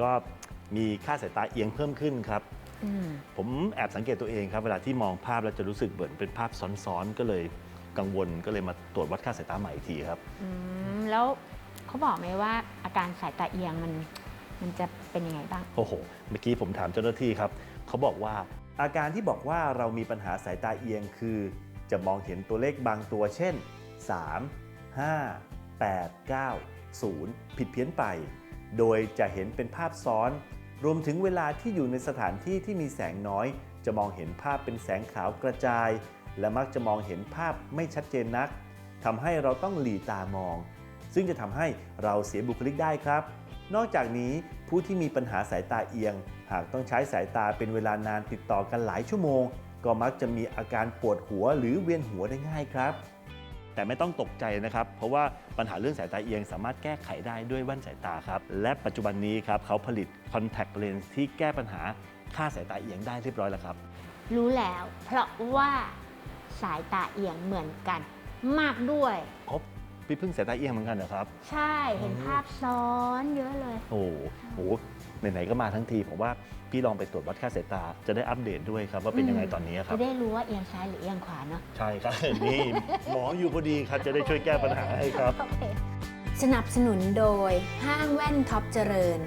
ก็มีค่าสายตาเอียงเพิ่มขึ้นครับ อืมผมแอบสังเกตตัวเองครับ เวลาที่มองภาพแล้วจะรู้สึกเหมือนเป็นภาพซ้อนๆ ก็เลยกังวลก็เลยมาตรวจวัดค่าสายตาใหม่อีกทีครับ อืมแล้วเขาบอกไหมว่าอาการสายตาเอียงมัน มันจะเป็นยังไงบ้าง โอ้โห เมื่อกี้ผมถามเจ้าหน้าที่ครับ เขาบอกว่า อาการที่บอกว่าเรามีปัญหาสายตาเอียงคือ จะมองเห็นตัวเลขบางตัวเช่น 3 5 8 9 0 ผิดเพี้ยนไป โดยจะเห็นเป็นภาพซ้อน รวมถึงเวลาที่อยู่ในสถานที่ที่มีแสงน้อย จะมองเห็นภาพเป็นแสงขาวกระจาย และมักจะมองเห็นภาพไม่ชัดเจนนักทำให้เราต้องหลีตามอง ซึ่งจะทำให้เราเสียบุคลิกได้ครับ นอกจากนี้ผู้ที่มีปัญหาสายตาเอียง หากต้องใช้สายตาเป็นเวลานานติดต่อกันหลายชั่วโมง ก็มักจะมีอาการปวดหัวหรือเวียนหัวได้ง่ายครับ แต่ไม่ต้องตกใจนะครับ เพราะว่าปัญหาเรื่องสายตาเอียงสามารถแก้ไขได้ด้วยแว่นสายตาครับ และปัจจุบันนี้ครับเขาผลิต contact lens ที่แก้ปัญหาค่าสายตาเอียงได้เรียบร้อยแล้วครับ รู้แล้ว เพราะว่าสายตาเอียงเหมือนกัน มากด้วย ครบพี่พึ่งสายตาเอียงเหมือนกันเหรอครับ ใช่เห็นภาพซ้อนเยอะเลย โอ้โห ไหนๆก็มาทั้งทีผมว่าพี่ลองไปตรวจวัดค่าสายตา จะได้อัปเดตด้วยครับว่าเป็นยังไงตอนนี้ครัจะบได้รู้ว่าเอียงซ้ายหรือเอียงขวาเนาะใช่ครับนี่หมออยู่พอดีครับจะได้ช่วยแก้ปัญหาให้ครับโอเคสนับสนุนโดยห้างแว่นท็อปเจริญ